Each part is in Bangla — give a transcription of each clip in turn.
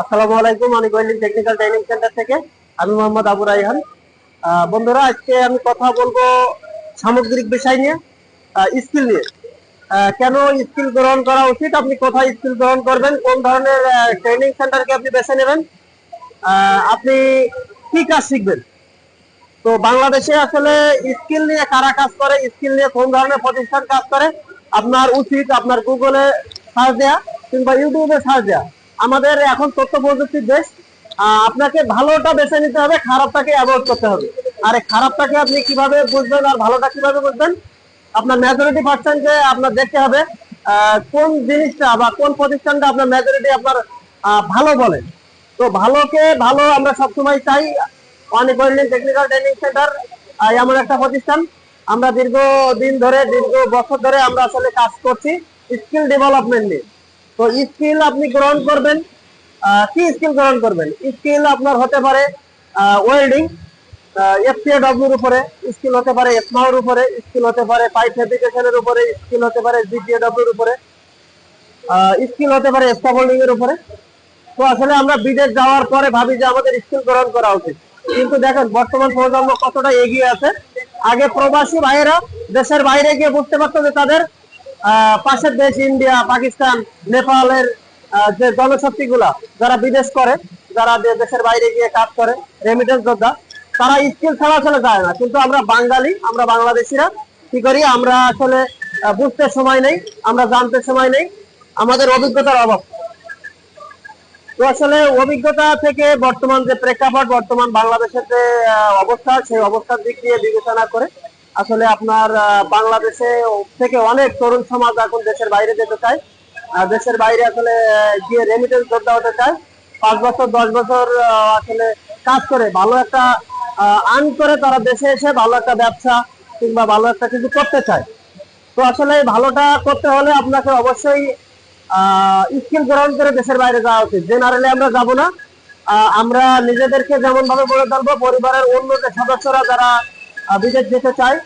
আসসালামু আলাইকুম, আমি গোয়েলিং টেকনিক্যাল ট্রেনিং সেন্টার থেকে আমি মোহাম্মদ আবু রাইহান বন্ধুরা, আজকে আমি কথা বলব সামগ্রিক বিষয় নিয়ে স্কিল নিয়ে। কেন স্কিল গ্রহণ করা উচিত? আপনি কোথায় স্কিল গ্রহণ করবেন? কোন ধরনের ট্রেনিং সেন্টারকে আপনি বেছে নেবেন? আপনি কি কাজ শিখবেন? তো বাংলাদেশে আসলে স্কিল নিয়ে কারা কাজ করে? স্কিল নিয়ে কোন ধরনের প্রতিষ্ঠান কাজ করে? আপনার উচিত আপনার গুগলে সার্চ দেওয়া কিংবা ইউটিউবে সার্চ দেওয়া আমাদের এখন তথ্য প্রযুক্তির দেশ আপনাকে ভালোটা বেছে নিতে হবে, খারাপটাকে অ্যাভয়েড করতে হবে। আর খারাপটাকে আপনি কীভাবে বুঝবেন আর ভালোটা কীভাবে বুঝবেন? আপনার মেজরিটি পার্সেন্টকে আপনার দেখতে হবে কোন জিনিসটা বা কোন প্রতিষ্ঠানটা আপনার মেজরিটি আপনার ভালো বলে। তো ভালোকে ভালো আমরা সবসময় চাই অনেক টেকনিক্যাল ট্রেনিং সেন্টার এমন একটা প্রতিষ্ঠান। আমরা দীর্ঘ দিন ধরে, দীর্ঘ বছর ধরে আমরা আসলে কাজ করছি স্কিল ডেভেলপমেন্ট নিয়ে। তো স্কিল আপনি গ্রহণ করবেন কি স্কিল গ্রহণ করবেন? স্কিল আপনার হতে পারে ওয়েল্ডিং এফসিএডব্লিউর উপরে স্কিল হতে পারে এসমাওর উপরে স্কিল হতে পারে পাইপ ফেব্রিকেশনের উপরে স্কিল হতে পারে জিটিএডব্লিউর উপরে স্কিল হতে পারে স্টাবলিং এর উপরে। তো আসলে আমরা বিদেশ যাওয়ার পরে ভাবি যে আমাদের স্কিল গ্রহণ করা উচিত। কিন্তু দেখেন, বর্তমান প্রজন্ম কতটা এগিয়ে আছে। আগে প্রবাসী ভাইয়েরা দেশের বাইরে গিয়ে বুঝতে পারতো যে তাদের পাশের দেশ, ইন্ডিয়া, পাকিস্তান, নেপালের যে জনশক্তি গুলা যারা বিদেশ করে, যারা দেশের বাইরে গিয়ে কাজ করে রেমিটেন্স যোদ্ধা, তারা স্কিল ছাড়া আসলে যায় না। কিন্তু আমরা বাঙালি, আমরা বাংলাদেশিরা, কি করি? আমরা আসলে বুঝতে সময় নেই, আমরা জানতে সময় নেই, আমাদের অভিজ্ঞতার অভাব। তো আসলে অভিজ্ঞতা থেকে বর্তমান যে প্রেক্ষাপট, বর্তমান বাংলাদেশের যে অবস্থা, সেই অবস্থার দিক দিয়ে বিবেচনা করে আসলে আপনার বাংলাদেশে থেকে অনেক তরুণ সমাজ এখন দেশের বাইরে যেতে চায়। দেশের বাইরে আসলে গিয়ে রেমিটেন্স যোদ্ধা হতে চায়। পাঁচ বছর, দশ বছর আসলে কাজ করে। ভালো একটা আর্ন করে তারা দেশে এসে ভালো একটা ব্যবসা কিংবা ভালো একটা কিছু করতে চায়। তো আসলে ভালোটা করতে হলে আপনাকে অবশ্যই স্কিল গ্রহণ করে দেশের বাইরে যাওয়া উচিত। জেনারেলি আমরা যাব না। আমরা নিজেদেরকে যেমন ভাবে গড়ে তুলবো পরিবারের অন্য যে সদস্যরা যারা বিদেশ যেতে চায়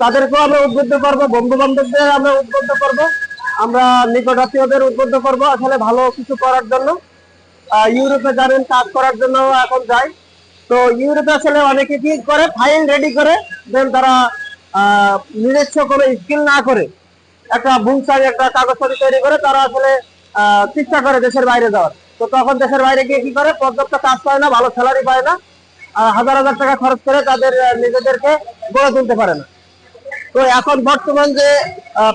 তাদেরকেও আমরা উদ্বুদ্ধ করব বন্ধু বান্ধবদের আমরা উদ্বুদ্ধ করব, আমরা নিকট আত্মীয়দের উদ্বুদ্ধ করব আসলে ভালো কিছু করার জন্য। ইউরোপে যাবেন, কাজ করার জন্য এখন যায় তো ইউরোপে আসলে অনেকে কি করে, ফাইল রেডি করে, দেন তারা নিজস্ব কোনো স্কিল না করে, একটা বুংসাই একটা কাগজপত্র তৈরি করে তারা আসলে চেষ্টা করে দেশের বাইরে যাওয়ার। তো তখন দেশের বাইরে গিয়ে কি করে, পর্যাপ্ত কাজ পায় না, ভালো স্যালারি পায় না। হাজার হাজার টাকা খরচ করে তাদের নিজেদেরকে গড়ে তুলতে পারে না। তো এখন বর্তমান যে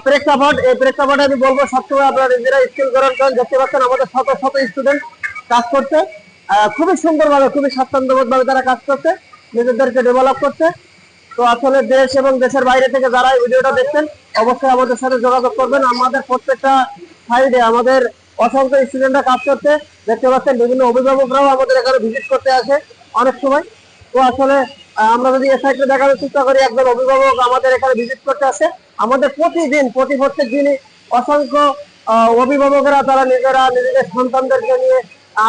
প্রেক্ষাপট, এই প্রেক্ষাপটে আমি বলব, সবসময় আপনারা নিজেরা স্কিল গ্রহণ করেন। দেখতে পাচ্ছেন আমাদের শত শত স্টুডেন্ট কাজ করছে। খুবই সুন্দরভাবে, খুবই স্বাচ্ছন্দ্যবোধ ভাবে তারা কাজ করছে, নিজেদেরকে ডেভেলপ করছে। তো আসলে দেশ এবং দেশের বাইরে থেকে যারা ভিডিওটা দেখছেন, অবশ্যই আমাদের সাথে যোগাযোগ করবেন। আমাদের প্রত্যেকটা সাইডে আমাদের অসংখ্য স্টুডেন্টরা কাজ করছে। দেখতে পাচ্ছেন বিভিন্ন অভিভাবকরাও আমাদের এখানে ভিজিট করতে আসে। অনেক সময়। তো আসলে আমরা যদি এ সাইডে দেখানোর চেষ্টা করি একজন অভিভাবক আমাদের এখানে ভিজিট করতে আসে। আমাদের প্রতিদিন, প্রতি প্রত্যেক দিনই অসংখ্য অভিভাবকরা, তারা নিজেরা, নিজেদের সন্তানদেরকে নিয়ে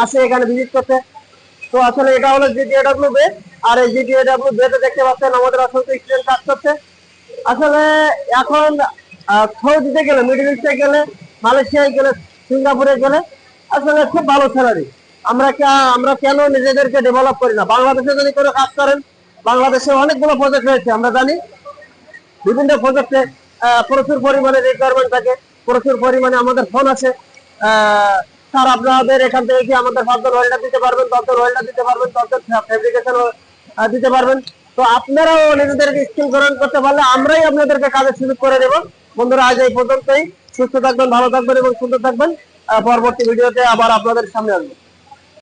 আসে এখানে ভিজিট করতে। তো আসলে এটা হলো জিটিএডব্লিউ বে আর এই জিটিএডব্লিউ বেতে দেখতে পাচ্ছেন আমাদের অসংখ্য স্টুডেন্ট কাজ করছে। আসলে এখন সৌদিতে গেলে মিডল ইস্টে গেলে মালয়েশিয়ায় গেলে সিঙ্গাপুরে গেলে, আসলে খুব ভালো স্যালারি আমরা আমরা কেন নিজেদেরকে ডেভেলপ করি না? বাংলাদেশে যদি কোনো কাজ করেন, বাংলাদেশে অনেকগুলো প্রজেক্ট রয়েছে, আমরা জানি। বিভিন্ন প্রজেক্টে প্রচুর পরিমাণে রিকোয়ারমেন্ট থাকে, প্রচুর পরিমাণে আমাদের ফোন আছে। স্যার, আপনাদের এখান থেকে কি আমাদের ফার্দার ওয়েলটা দিতে পারবেন তদ্দর ওয়েলটা দিতে পারবেন তদ্দর ফেব্রিকেশন দিতে পারবেন? তো আপনারাও নিজেদেরকে স্কিল গ্রহণ করতে পারলে আমরাই আপনাদেরকে কাজের সুযোগ করে দেবো। বন্ধুরা, আজ এই পর্যন্তই। সুস্থ থাকবেন, ভালো থাকবেন এবং সুন্দর থাকবেন। পরবর্তী ভিডিওতে আবার আপনাদের সামনে আসব।